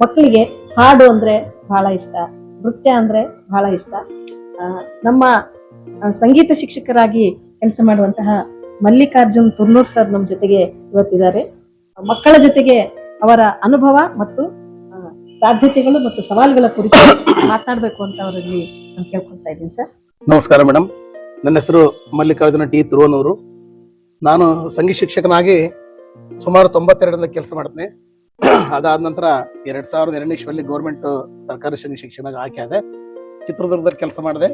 ಮಕ್ಕಳಿಗೆ ಹಾಡು ಅಂದ್ರೆ ಬಹಳ ಇಷ್ಟ, ನೃತ್ಯ ಅಂದ್ರೆ ಬಹಳ ಇಷ್ಟ. ನಮ್ಮ ಸಂಗೀತ ಶಿಕ್ಷಕರಾಗಿ ಕೆಲಸ ಮಾಡುವಂತಹ ಮಲ್ಲಿಕಾರ್ಜುನ್ ತುರ್ನೂರ್ ಸರ್ ನಮ್ಮ ಜೊತೆಗೆ ಇವತ್ತಿದ್ದಾರೆ. ಮಕ್ಕಳ ಜೊತೆಗೆ ಅವರ ಅನುಭವ ಮತ್ತು ಸಾಧ್ಯತೆಗಳು ಮತ್ತು ಸವಾಲುಗಳ ಕುರಿತು ಮಾತನಾಡಬೇಕು ಅಂತ ಅವರಲ್ಲಿ ನಾನು ಕೇಳ್ಕೊಳ್ತಾ ಇದ್ದೀನಿ ಸರ್. ನಮಸ್ಕಾರ ಮೇಡಮ್ ನನ್ನ ಹೆಸರು ಮಲ್ಲಿಕಾರ್ಜುನ ಟಿ ತುರುವನೂರು. ನಾನು ಸಂಗೀತ ಶಿಕ್ಷಕನಾಗಿ ಸುಮಾರು ತೊಂಬತ್ತೆರಡರಿಂದ ಕೆಲಸ ಮಾಡ್ತೀನಿ. ಅದಾದ ನಂತರ ಎರಡ್ ಸಾವಿರದ ಎರಡನೇ ಇಸ್ವಿಯಲ್ಲಿ ಗೌರ್ಮೆಂಟ್ ಸರ್ಕಾರಿ ಶಿಕ್ಷಣ ಆಯ್ಕೆ ಆದೆ. ಚಿತ್ರದುರ್ಗದಲ್ಲಿ ಕೆಲಸ ಮಾಡಿದೆ.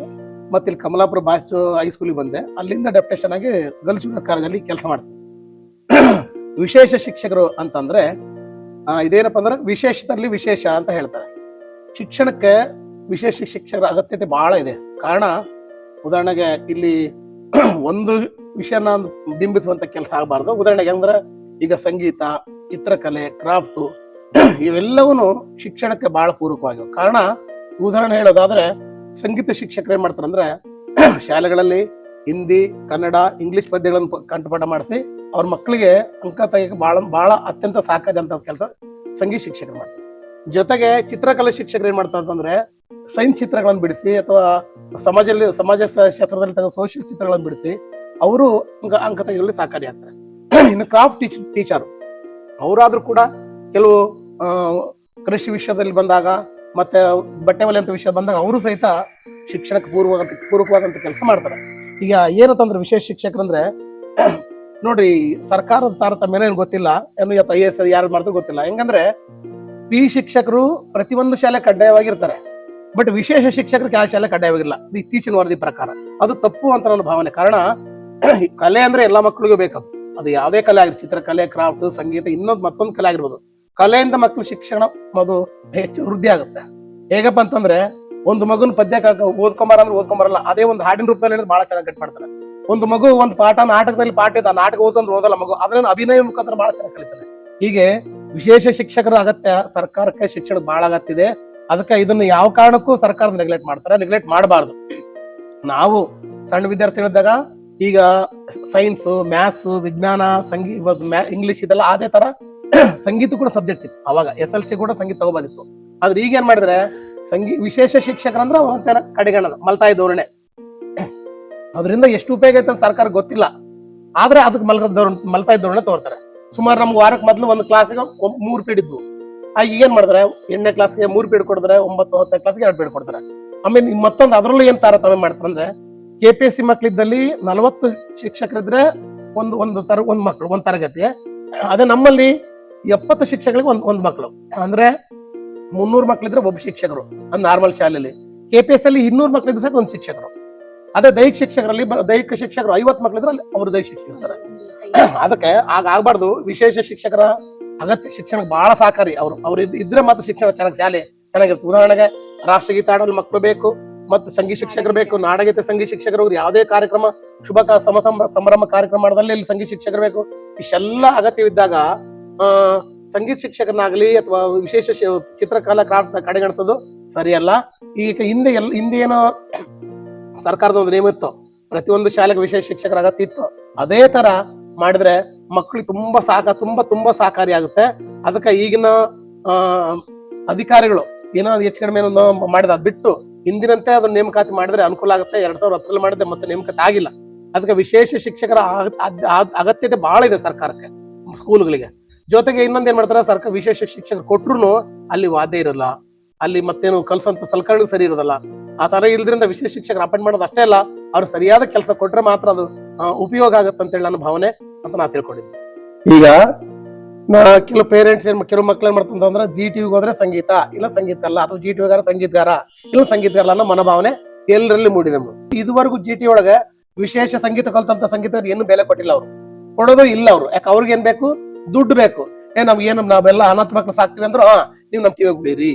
ಮತ್ತೆ ಇಲ್ಲಿ ಕಮಲಾಪುರ ಬಾಯ್ಸ್ ಹೈಸ್ಕೂಲಿಗೆ ಬಂದೆ. ಅಲ್ಲಿಂದ ಡೆಪ್ಟೇಷನ್ ಆಗಿ ಗರ್ಲ್ಸ್ ಜೂನಿಯರ್ ಕಾಲೇಜಲ್ಲಿ ಕೆಲಸ ಮಾಡ್ತೀನಿ ವಿಶೇಷ ಶಿಕ್ಷಕರು ಅಂತಂದ್ರೆ ಇದೇನಪ್ಪ ಅಂದ್ರೆ ವಿಶೇಷದಲ್ಲಿ ವಿಶೇಷ ಅಂತ ಹೇಳ್ತಾರೆ. ಶಿಕ್ಷಣಕ್ಕೆ ವಿಶೇಷ ಶಿಕ್ಷಕರ ಅಗತ್ಯತೆ ಬಹಳ ಇದೆ. ಕಾರಣ, ಉದಾಹರಣೆಗೆ ಇಲ್ಲಿ ಒಂದು ವಿಷಯನ ಬಿಂಬಿಸುವಂತ ಕೆಲಸ ಆಗಬಾರ್ದು. ಉದಾಹರಣೆಗೆ ಅಂದ್ರೆ ಈಗ ಸಂಗೀತ, ಚಿತ್ರಕಲೆ, ಕ್ರಾಫ್ಟು ಇವೆಲ್ಲವೂ ಶಿಕ್ಷಣಕ್ಕೆ ಬಹಳ ಪೂರಕವಾಗಿವೆ. ಕಾರಣ, ಉದಾಹರಣೆ ಹೇಳೋದಾದ್ರೆ, ಸಂಗೀತ ಶಿಕ್ಷಕರು ಏನ್ ಮಾಡ್ತಾರೆ ಅಂದ್ರೆ ಶಾಲೆಗಳಲ್ಲಿ ಹಿಂದಿ, ಕನ್ನಡ, ಇಂಗ್ಲಿಷ್ ಪದ್ಯಗಳನ್ನು ಕಂಠಪಾಠ ಮಾಡಿಸಿ ಅವ್ರ ಮಕ್ಕಳಿಗೆ ಅಂಕ ತೆಗೆಯಕ್ಕೆ ಬಹಳ ಬಹಳ ಅತ್ಯಂತ ಸಾಕಾದ ಅಂತ ಕೆಲಸ ಸಂಗೀತ ಶಿಕ್ಷಕರು ಮಾಡ್ತಾರೆ. ಜೊತೆಗೆ ಚಿತ್ರಕಲೆ ಶಿಕ್ಷಕರು ಏನ್ ಮಾಡ್ತಾರೆ ಅಂತಂದ್ರೆ, ಸೈನ್ಸ್ ಚಿತ್ರಗಳನ್ನು ಬಿಡಿಸಿ ಅಥವಾ ಸಮಾಜದಲ್ಲಿ, ಸಮಾಜ ಕ್ಷೇತ್ರದಲ್ಲಿ ಸೋಷಿಯಲ್ ಚಿತ್ರಗಳನ್ನು ಬಿಡಿಸಿ, ಅವರು ಅಂಕ ಅಂಕ ತೆಗೆಯುವಲ್ಲಿ ಸಹಕಾರಿ ಆಗ್ತಾರೆ. ಇನ್ನು ಕ್ರಾಫ್ಟ್ ಟೀಚ್ ಟೀಚರ್ ಅವರಾದ್ರೂ ಕೂಡ ಕೆಲವು ಕೃಷಿ ವಿಷಯದಲ್ಲಿ ಬಂದಾಗ ಮತ್ತೆ ಬಟ್ಟೆ ಒಲೆ ಅಂತ ವಿಷಯ ಬಂದಾಗ ಅವರು ಸಹಿತ ಶಿಕ್ಷಣಕ್ಕೆ ಪೂರ್ವವಾದಂತ ಪೂರ್ವಕವಾದಂತ ಕೆಲಸ ಮಾಡ್ತಾರೆ. ಈಗ ಏನಂತಂದ್ರೆ ವಿಶೇಷ ಶಿಕ್ಷಕರಂದ್ರೆ ನೋಡ್ರಿ, ಸರ್ಕಾರದ ತಾರತಮ್ಯನ ಏನು ಗೊತ್ತಿಲ್ಲ, ಏನು ಐ ಎಸ್ ಯಾರು ಮಾಡಿದ್ರು ಗೊತ್ತಿಲ್ಲ. ಹೆಂಗಂದ್ರೆ ಪಿ ಶಿಕ್ಷಕರು ಪ್ರತಿಯೊಂದು ಶಾಲೆ ಕಡ್ಡಾಯವಾಗಿರ್ತಾರೆ. ಬಟ್ ವಿಶೇಷ ಶಿಕ್ಷಕರು ಯಾವ ಶಾಲೆ ಕಡ್ಡಾಯವಾಗಿಲ್ಲ. ಇತ್ತೀಚಿನ ವರದಿ ಪ್ರಕಾರ. ಅದು ತಪ್ಪು ಅಂತ ನನ್ನ ಭಾವನೆ. ಕಾರಣ ಕಲೆ ಅಂದ್ರೆ ಎಲ್ಲಾ ಮಕ್ಕಳಿಗೂ ಬೇಕದು ಅದು ಯಾವುದೇ ಕಲೆ ಆಗಿರ್ಬೋದು ಚಿತ್ರಕಲೆ, ಕ್ರಾಫ್ಟ್, ಸಂಗೀತ, ಇನ್ನೊಂದು ಮತ್ತೊಂದು ಕಲೆ ಆಗಿರ್ಬೋದು. ಕಲೆಯಿಂದ ಮಕ್ಕಳು ಶಿಕ್ಷಣ ಅದು ಹೆಚ್ಚು ವೃದ್ಧಿ ಆಗುತ್ತೆ. ಹೇಗಪ್ಪ ಅಂತಂದ್ರೆ ಒಂದು ಮಗುನ ಪದ್ಯ ಓದ್ಕೊಂಬಾರ ಅಂದ್ರೆ ಓದ್ಕೊಂಬರಲ್ಲ, ಅದೇ ಒಂದು ಹಾಡಿನ ರೂಪದಲ್ಲಿ ಬಹಳ ಚೆನ್ನಾಗಿ ಕಟ್ ಮಾಡ್ತಾರೆ. ಒಂದು ಮಗು ಒಂದು ಪಾಠ ನಾಟಕದಲ್ಲಿ ಪಾಠ ಇದೆ ನಾಟಕ ಓದಂದ್ರೆ ಓದಲ್ಲ ಮಗು ಅದನ್ನ ಅಭಿನಯ ಮುಖಾಂತರ ಬಹಳ ಚೆನ್ನಾಗಿ ಕಲಿತಾರೆ. ಹೀಗೆ ವಿಶೇಷ ಶಿಕ್ಷಕರ ಅಗತ್ಯ ಸರ್ಕಾರಕ್ಕೆ ಶಿಕ್ಷಣ ಬಹಳ ಅಗತ್ಯ ಇದೆ ಅದಕ್ಕೆ ಇದನ್ನ ಯಾವ ಕಾರಣಕ್ಕೂ ಸರ್ಕಾರ ನೆಗ್ಲೆಕ್ಟ್ ಮಾಡ್ತಾರೆ ನೆಗ್ಲೆಕ್ಟ್ ಮಾಡಬಾರ್ದು. ನಾವು ಸಣ್ಣ ವಿದ್ಯಾರ್ಥಿಗಳಿದ್ದಾಗ ಈಗ ಸೈನ್ಸ್ ಮ್ಯಾಥ್ಸ್ ವಿಜ್ಞಾನ ಸಂಗೀತ ಇಂಗ್ಲಿಷ್ ಇದೆಲ್ಲ ಅದೇ ತರ ಸಂಗೀತ ಕೂಡ ಸಬ್ಜೆಕ್ಟ್ ಇತ್ತು. ಅವಾಗ ಎಸ್ ಎಲ್ ಸಿ ಕೂಡ ಸಂಗೀತ ತಗೋಬೋದಿತ್ತು. ಆದ್ರೆ ಈಗ ಏನ್ ಮಾಡಿದ್ರೆ ಸಂಗೀ, ವಿಶೇಷ ಶಿಕ್ಷಕರಂದ್ರೆ ಒಂಥರ ಕಡೆಗಣದ, ಮಲ್ತಾಯಿ ಧೋರಣೆ. ಅದರಿಂದ ಎಷ್ಟು ಉಪಯೋಗ ಐತೆ ಅಂತ ಸರ್ಕಾರ ಗೊತ್ತಿಲ್ಲ. ಆದ್ರೆ ಅದಕ್ಕೆ ಮಲ್ಕ ಧೋರಣೆ, ಮಲ್ತಾಯಿ ಧೋರಣೆ ತೋರ್ತಾರೆ. ಸುಮಾರು ನಮ್ಗೆ ವಾರಕ್ಕೆ ಮೊದಲು ಒಂದು ಕ್ಲಾಸಿಗೆ ಮೂರು ಪೀಡ್ ಇದ್ವು. ಆಗ ಏನ್ ಮಾಡಿದ್ರೆ ಎಂಟನೇ ಕ್ಲಾಸ್ಗೆ ಮೂರು ಪೀಡ್ ಕೊಡಿದ್ರೆ ಒಂಬತ್ತು, ಹತ್ತನೇ ಕ್ಲಾಸ್ಗೆ ಎರಡು ಪೀಡ್ ಕೊಡ್ತಾರೆ. ಆಮೇಲೆ ಮತ್ತೊಂದು ಅದರಲ್ಲೂ ಏನ್ ತಾರತಮ್ಯ ಮಾಡ್ತಾರೆ ಅಂದ್ರೆ ಕೆ ಪಿ ಎಸ್ ಸಿ ಮಕ್ಕಳಿದ್ದಲ್ಲಿ ನಲವತ್ತು ಶಿಕ್ಷಕರಿದ್ರೆ ಒಂದು ಒಂದು ತರ ಒಂದ್ ಮಕ್ಕಳು ಒಂದ್ ತರಗತಿ. ಅದೇ ನಮ್ಮಲ್ಲಿ ಎಪ್ಪತ್ತು ಶಿಕ್ಷಕರಿಗೆ ಒಂದ್ ಒಂದ್ ಮಕ್ಕಳು ಅಂದ್ರೆ ಮುನ್ನೂರು ಮಕ್ಕಳಿದ್ರೆ ಒಬ್ಬ ಶಿಕ್ಷಕರು ಅದು ನಾರ್ಮಲ್ ಶಾಲೆಯಲ್ಲಿ ಕೆ ಪಿ ಎಸ್ ಅಲ್ಲಿ ಇನ್ನೂರು ಮಕ್ಕಳಿದ್ರೆ ಸಹ ಒಂದು ಶಿಕ್ಷಕರು. ಅದೇ ದೈಹಿಕ ಶಿಕ್ಷಕರಲ್ಲಿ ದೈಹಿಕ ಶಿಕ್ಷಕರು ಐವತ್ತು ಮಕ್ಕಳಿದ್ರೆ ಅಲ್ಲಿ ಅವರು ದೈಹಿಕ ಶಿಕ್ಷಕರು ಇರ್ತಾರೆ. ಅದಕ್ಕೆ ಆಗ ಆಗ್ಬಾರ್ದು. ವಿಶೇಷ ಶಿಕ್ಷಕರ ಅಗತ್ಯ ಶಿಕ್ಷಣಕ್ಕೆ ಬಹಳ ಸಹಕಾರಿ ಅವರು. ಅವ್ರು ಇದ್- ಇದ್ರೆ ಮಾತ್ರ ಶಿಕ್ಷಣ ಚೆನ್ನಾಗಿ ಶಾಲೆ ಚೆನ್ನಾಗಿರುತ್ತೆ. ಉದಾಹರಣೆಗೆ ರಾಷ್ಟ್ರಗೀತ ಆಡಲು ಮಕ್ಕಳು ಬೇಕು. ಮತ್ತು ಸಂಗೀತ ಶಿಕ್ಷಕರು ಬೇಕು, ನಾಡಗೀತೆ ಸಂಗೀತ ಶಿಕ್ಷಕರು ಯಾವುದೇ ಕಾರ್ಯಕ್ರಮ, ಶುಭ ಸಮ ಸಂಭ್ರಮ ಕಾರ್ಯಕ್ರಮ ಮಾಡಿದಲ್ಲಿ ಇಲ್ಲಿ ಸಂಗೀತ ಶಿಕ್ಷಕರು ಬೇಕು. ಇಷ್ಟೆಲ್ಲ ಅಗತ್ಯವಿದ್ದಾಗ, ಆ, ಸಂಗೀತ ಶಿಕ್ಷಕನಾಗ್ಲಿ ಅಥವಾ ವಿಶೇಷ ಚಿತ್ರಕಲಾ, ಕ್ರಾಫ್ಟ್ನ ಕಡೆಗಣಿಸೋದು ಸರಿಯಲ್ಲ ಈಗ ಹಿಂದೆ ಎಲ್, ಹಿಂದೆ ಏನೋ ಸರ್ಕಾರದ ಒಂದು ನಿಯಮ ಇತ್ತು. ಪ್ರತಿಯೊಂದು ಶಾಲೆಗೆ ವಿಶೇಷ ಶಿಕ್ಷಕರ ಅಗತ್ಯ ಇತ್ತು. ಅದೇ ತರ ಮಾಡಿದ್ರೆ ಮಕ್ಕಳಿಗೆ ತುಂಬಾ ಸಾಕ, ತುಂಬಾ ತುಂಬಾ ಸಹಕಾರಿ ಆಗುತ್ತೆ. ಅದಕ್ಕೆ ಈಗಿನ ಅಧಿಕಾರಿಗಳು ಏನೋ ಹೆಚ್ಚು ಕಡಿಮೆ ಮಾಡಿದ ಬಿಟ್ಟು ಹಿಂದಿನಂತೆ ಅದನ್ನ ನೇಮಕಾತಿ ಮಾಡಿದ್ರೆ ಅನುಕೂಲ ಆಗುತ್ತೆ. ಎರಡ್ ಸಾವಿರದ ಹತ್ತರಲ್ಲಿ ಮಾಡಿದ್ರೆ ಮತ್ತೆ ನೇಮಕಾತಿ ಆಗಿಲ್ಲ. ಅದಕ್ಕೆ ವಿಶೇಷ ಶಿಕ್ಷಕರ ಅಗತ್ಯತೆ ಬಹಳ ಇದೆ ಸರ್ಕಾರಕ್ಕೆ, ಸ್ಕೂಲ್ಗಳಿಗೆ. ಜೊತೆಗೆ ಇನ್ನೊಂದ್ ಏನ್ ಮಾಡ್ತಾರೆ ಸರ್ಕಾರ ವಿಶೇಷ ಶಿಕ್ಷಕರು ಕೊಟ್ರು ಅಲ್ಲಿ ವಾದ್ಯ ಇರಲ್ಲ. ಅಲ್ಲಿ ಮತ್ತೇನು ಕಲ್ಸಂತ ಸಲಕರಣೆ ಸರಿ ಇರೋದಲ್ಲ. ಆ ತರ ಇಲ್ದ್ರಿಂದ ವಿಶೇಷ ಶಿಕ್ಷಕರು ಅಪಾಯಿಂಟ್ ಮಾಡೋದು ಅಷ್ಟೇ ಅಲ್ಲ, ಅವ್ರು ಸರಿಯಾದ ಕೆಲಸ ಕೊಟ್ರೆ ಮಾತ್ರ ಅದು ಉಪಯೋಗ ಆಗುತ್ತೆ ಅಂತೇಳಿ ನನ್ನ ಭಾವನೆ ಅಂತ ನಾ ತಿಳ್ಕೊಂಡಿದ್ದೀನಿ. ಈಗ ನಾ ಕೆಲವು ಪೇರೆಂಟ್ಸ್ ಏನ್ ಕೆಲವು ಮಕ್ಳು ಏನ್ ಮಾಡ್ತಾರೆ ಜಿ ಟಿವಿಗೆ ಹೋದ್ರೆ ಸಂಗೀತ, ಇಲ್ಲ ಸಂಗೀತ ಅಲ್ಲ, ಅಥವಾ ಜಿ ಟಿವಿಗಾರ ಸಂಗೀತಗಾರ, ಇಲ್ಲ ಸಂಗೀತಗಾರ ಅನ್ನೋ ಮನೋಭಾವನೆ ಎಲ್ಲರಲ್ಲಿ ಮೂಡಿದೆ ಇದುವರೆಗೂ ಜಿ ಟಿ ಒಳಗೆ ವಿಶೇಷ ಸಂಗೀತ ಕಲ್ತಂತ ಸಂಗೀತ ಏನು ಬೆಲೆ ಕೊಟ್ಟಿಲ್ಲ ಅವರು. ಕೊಡೋದು ಇಲ್ಲ ಅವ್ರು. ಯಾಕೆ ಅವ್ರಿಗೆ ಏನ್ ಬೇಕು? ದುಡ್ಡು ಬೇಕು. ಏ, ನಮ್ಗೆ ಏನು, ನಾವೆಲ್ಲ ಅನಾಥ ಮಕ್ಳು ಸಾಕ್ತಿವಿ ಅಂದ್ರೆ ನೀವು ನಮ್ ಕಿವಿಗೆ ಬಿಡಿರಿ.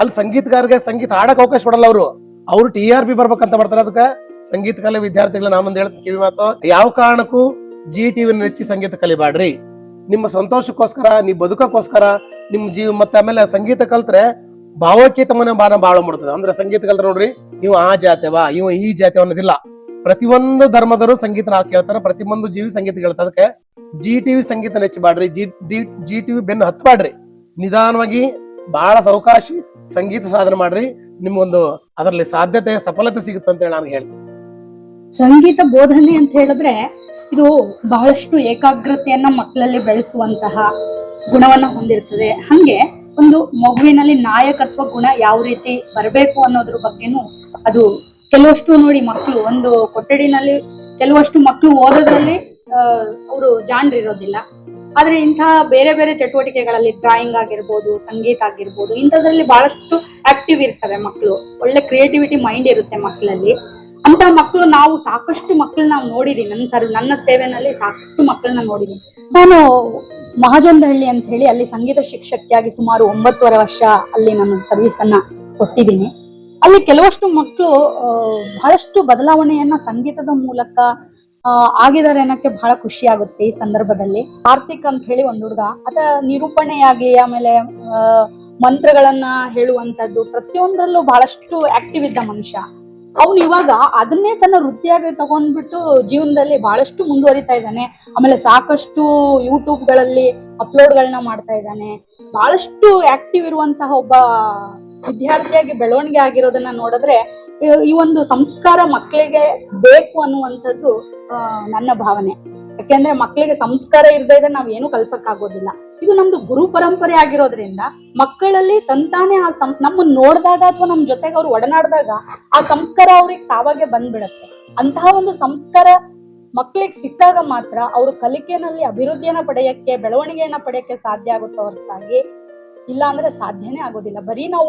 ಅಲ್ಲಿ ಸಂಗೀತಗಾರರಿಗೆ ಸಂಗೀತ ಆಡಕ್ ಅವಕಾಶ ಕೊಡಲ್ಲ ಅವರು. ಅವ್ರು ಟಿ ಆರ್ ಪಿ ಬರ್ಬೇಕಂತ ಮಾಡ್ತಾರೆ ಅದಕ್ಕೆ. ಸಂಗೀತ ಕಲೆ ವಿದ್ಯಾರ್ಥಿಗಳ ನಾನೊಂದು ಹೇಳ್ತೀನಿ, ಕಿವಿ ಮಾತು. ಯಾವ ಕಾರಣಕ್ಕೂ ಜಿ ಟಿವಿ ನೆಚ್ಚಿ ಸಂಗೀತ ಕಲಿಬಾಡ್ರಿ. ನಿಮ್ಮ ಸಂತೋಷಕ್ಕೋಸ್ಕರ ನೀವು ಬದುಕಕ್ಕೋಸ್ಕರ, ನಿಮ್ಮ ಜೀವ ಮತ್ತೆ ಆಮೇಲೆ ಸಂಗೀತ ಕಲ್ತ್ರೆ ಭಾವಕೀತ ಮನೆ ಬಾನ ಬಾಳ ಮಾಡ್ತದೆ. ಅಂದ್ರೆ ಸಂಗೀತ ಕಲ್ತ್ರೆ ನೋಡ್ರಿ ನೀವು ಆ ಜಾತಿವಾ ಇವ ಈ ಜಾತಿ ಅನ್ನೋದಿಲ್ಲ. ಪ್ರತಿಯೊಂದು ಧರ್ಮದವರು ಸಂಗೀತ ನಾವು ಕೇಳ್ತಾರೆ, ಪ್ರತಿಯೊಂದು ಜೀವಿ ಸಂಗೀತ ಕೇಳ್ತಾರೆ. ಅದಕ್ಕೆ ಜಿ ಟಿವಿ ಸಂಗೀತ ನೆಚ್ಚಬಾಡ್ರಿ ಜಿ ಜಿ ಟಿವಿ ಬೆನ್ನು ಹತ್ತಬಾಡ್ರಿ ನಿಧಾನವಾಗಿ ಬಹಳ ಸೌಕಾಶಿ ಸಂಗೀತ ಸಾಧನೆ ಮಾಡ್ರಿ. ನಿಮ್ಗೊಂದು ಅದರಲ್ಲಿ ಸಾಧ್ಯತೆ, ಸಫಲತೆ ಸಿಗುತ್ತೆ ಅಂತ ಹೇಳಿ ನಾನು ಹೇಳ್ತೀನಿ. ಸಂಗೀತ ಬೋಧನೆ ಅಂತ ಹೇಳಿದ್ರೆ ಇದು ಬಹಳಷ್ಟು ಏಕಾಗ್ರತೆಯನ್ನ ಮಕ್ಕಳಲ್ಲಿ ಬೆಳೆಸುವಂತಹ ಗುಣವನ್ನ ಹೊಂದಿರ್ತದೆ. ಹಂಗೆ ಒಂದು ಮಗುವಿನಲ್ಲಿ ನಾಯಕತ್ವ ಗುಣ ಯಾವ ರೀತಿ ಬರಬೇಕು ಅನ್ನೋದ್ರ ಬಗ್ಗೆನೂ ಅದು ಕೆಲವಷ್ಟು ನೋಡಿ ಮಕ್ಕಳು ಒಂದು ಕೊಠಡಿನಲ್ಲಿ ಕೆಲವಷ್ಟು ಮಕ್ಕಳು ಓದೋದ್ರಲ್ಲಿ ಅವರು ಜಾಣರಿರೋದಿಲ್ಲ ಆದ್ರೆ ಇಂತಹ ಬೇರೆ ಬೇರೆ ಚಟುವಟಿಕೆಗಳಲ್ಲಿ ಡ್ರಾಯಿಂಗ್ ಆಗಿರ್ಬೋದು, ಸಂಗೀತ ಆಗಿರ್ಬೋದು, ಇಂಥದ್ರಲ್ಲಿ ಬಹಳಷ್ಟು ಆಕ್ಟಿವ್ ಇರ್ತವೆ ಮಕ್ಕಳು ಒಳ್ಳೆ ಕ್ರಿಯೇಟಿವಿಟಿ ಮೈಂಡ್ ಇರುತ್ತೆ ಮಕ್ಕಳಲ್ಲಿ ಅಂತ ಮಕ್ಕಳು ನಾವು ಸಾಕಷ್ಟು ಮಕ್ಕಳನ್ನ ನಾವು ನೋಡಿದೀನಿ ನನ್ನ ಸರ್, ನನ್ನ ಸೇವೆನಲ್ಲಿ ಸಾಕಷ್ಟು ಮಕ್ಕಳನ್ನ ನೋಡಿದೀನಿ ನಾನು ಮಹಾಜಂದಹಳ್ಳಿ ಅಂತ ಹೇಳಿ ಅಲ್ಲಿ ಸಂಗೀತ ಶಿಕ್ಷಕಿಯಾಗಿ ಸುಮಾರು ಒಂಬತ್ತುವರೆ ವರ್ಷ ಅಲ್ಲಿ ನನ್ನ ಸರ್ವಿಸ್ ಅನ್ನ ಕೊಟ್ಟಿದ್ದೀನಿ. ಅಲ್ಲಿ ಕೆಲವಷ್ಟು ಮಕ್ಕಳು ಬಹಳಷ್ಟು ಬದಲಾವಣೆಯನ್ನ ಸಂಗೀತದ ಮೂಲಕ ಆಗಿದ್ದಾರೆ ಅನ್ನಕ್ಕೆ ಬಹಳ ಖುಷಿ ಆಗುತ್ತೆ ಈ ಸಂದರ್ಭದಲ್ಲಿ. ಕಾರ್ತಿಕ್ ಅಂತ ಹೇಳಿ ಒಂದು ಹುಡುಗ ಅದ ನಿರೂಪಣೆಯಾಗಿ ಆಮೇಲೆ ಮಂತ್ರಗಳನ್ನ ಹೇಳುವಂತದ್ದು ಪ್ರತಿಯೊಂದರಲ್ಲೂ ಬಹಳಷ್ಟು ಆಕ್ಟಿವ್ ಇದ್ದ ಮನುಷ್ಯ. ಅವನು ಇವಾಗ ಅದನ್ನೇ ತನ್ನ ವೃತ್ತಿಯಾಗಿ ತಗೊಂಡ್ಬಿಟ್ಟು ಜೀವನದಲ್ಲಿ ಬಹಳಷ್ಟು ಮುಂದುವರಿತಾ ಇದ್ದಾನೆ. ಆಮೇಲೆ ಸಾಕಷ್ಟು ಯೂಟ್ಯೂಬ್ಗಳಲ್ಲಿ ಅಪ್ಲೋಡ್ಗಳನ್ನ ಮಾಡ್ತಾ ಇದ್ದಾನೆ. ಬಹಳಷ್ಟು ಆಕ್ಟಿವ್ ಇರುವಂತಹ ಒಬ್ಬ ವಿದ್ಯಾರ್ಥಿಯಾಗಿ ಬೆಳವಣಿಗೆ ಆಗಿರೋದನ್ನ ನೋಡಿದ್ರೆ, ಈ- ಒಂದು ಸಂಸ್ಕಾರ ಮಕ್ಕಳಿಗೆ ಬೇಕು ಅನ್ನುವಂಥದ್ದು ನನ್ನ ಭಾವನೆ. ಯಾಕೆಂದ್ರೆ ಮಕ್ಕಳಿಗೆ ಸಂಸ್ಕಾರ ಇರದೇ ಇದ್ರೆ ನಾವ್ ಏನು ಕಲ್ಸಕ್ ಆಗೋದಿಲ್ಲ ಇದು ನಮ್ದು ಗುರು ಪರಂಪರೆ ಆಗಿರೋದ್ರಿಂದ ಮಕ್ಕಳಲ್ಲಿ ತಂತಾನೆ ಆ ಸಂಸ್ ನಮ್ಮನ್ನ ನೋಡಿದಾಗ ಅಥವಾ ನಮ್ ಜೊತೆಗೆ ಅವ್ರು ಒಡನಾಡಿದಾಗ ಆ ಸಂಸ್ಕಾರ ಅವ್ರಿಗೆ ತಾವಾಗೆ ಬಂದ್ಬಿಡತ್ತೆ. ಅಂತಹ ಒಂದು ಸಂಸ್ಕಾರ ಮಕ್ಕಳಿಗೆ ಸಿಕ್ಕಾಗ ಮಾತ್ರ ಅವರು ಕಲಿಕೆನಲ್ಲಿ ಅಭಿವೃದ್ಧಿಯನ್ನ ಪಡೆಯಕ್ಕೆ, ಬೆಳವಣಿಗೆಯನ್ನ ಪಡೆಯಕ್ಕೆ ಸಾಧ್ಯ ಆಗುತ್ತೆ ಹೊರತಾಗಿ ಇಲ್ಲ ಅಂದ್ರೆ ಸಾಧ್ಯನೇ ಆಗೋದಿಲ್ಲ. ಬರೀ ನಾವು